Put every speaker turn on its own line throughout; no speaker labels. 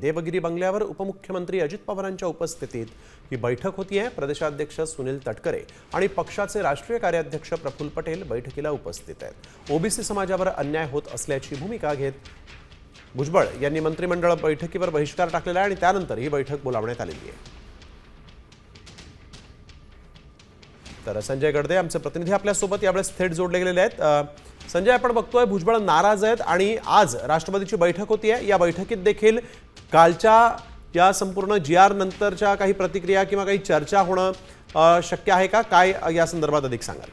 देवगिरी बंगल्यावर उपमुख्यमंत्री अजित पवारांच्या उपस्थितीत ही बैठक होती आहे. प्रदेशाध्यक्ष सुनील तटकरे आणि पक्षाचे राष्ट्रीय कार्याध्यक्ष प्रफुल्ल पटेल बैठकीला उपस्थित आहेत. ओबीसी समाजावर अन्याय होत असल्याची भूमिका घेत भुजबळ यांनी मंत्रिमंडळ बैठकीवर बहिष्कार टाकलेला आहे आणि त्यानंतर ही बैठक बोलावण्यात आलेली आहे. तर संजय गडदे आमचे प्रतिनिधी आपल्यासोबत यावेळेस थेट जोडले गेलेले आहेत. संजय आपण बघतोय भुजबळ नाराज आहेत आणि आज राष्ट्रवादीची बैठक होतीये. या बैठकीत देखील कालच्या या संपूर्ण जी आर नंतरच्या काही प्रतिक्रिया किंवा काही चर्चा होणं शक्य आहे का? काय या संदर्भात अधिक सांगाल?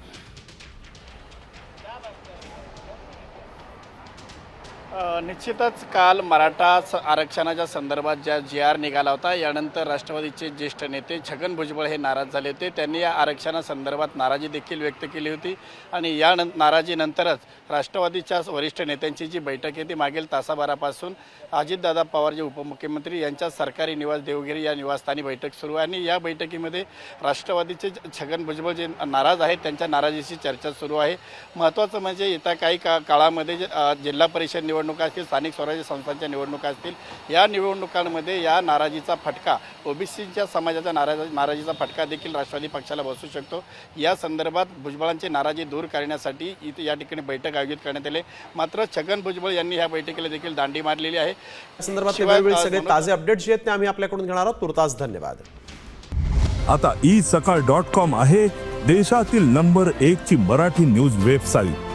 निश्चितच काल मराठा स- आरक्षणाच्या संदर्भात ज्या जी आर निघाला होता यानंतर राष्ट्रवादीचे ज्येष्ठ नेते छगन भुजबळ हे नाराज झाले होते. त्यांनी या आरक्षणासंदर्भात नाराजी देखील व्यक्त केली होती आणि या नं नाराजीनंतरच राष्ट्रवादीच्या वरिष्ठ नेत्यांची जी बैठक आहे ती मागील तासाभरापासून अजितदादा पवार जे उपमुख्यमंत्री यांच्या सरकारी निवास देवगिरी या निवासस्थानी बैठक सुरू आहे आणि या बैठकीमध्ये राष्ट्रवादीचे छगन भुजबळ जे नाराज आहेत त्यांच्या नाराजीची चर्चा सुरू आहे. महत्त्वाचं म्हणजे येत्या काही का काळामध्ये जे जिल्हा परिषद निवड निवडणुका असतील स्थानिक स्वराज्य संस्थांच्या निवडणुका असतील या निवडणुकांमध्ये या नाराजीचा फटका ओबीसीच्या समाजाच्या नाराज नाराजीचा फटका देखील राष्ट्रवादी पक्षाला बसू शकतो. या संदर्भात भुजबळांची नाराजी दूर करण्यासाठी इथे या ठिकाणी बैठक आयोजित करण्यात आली. छगन छगन भुजबळ यांनी या बैठकीला देखील दांडी मारलेली आहे.
या संदर्भात सगळे ताजे अपडेट्स जे आहेत ते आम्ही आपल्याकडून घेणार आहोत. तुर्तास धन्यवाद.
आता ई सकाळ डॉट कॉम आहे देशातील नंबर एक ची मराठी न्यूज वेबसाईट.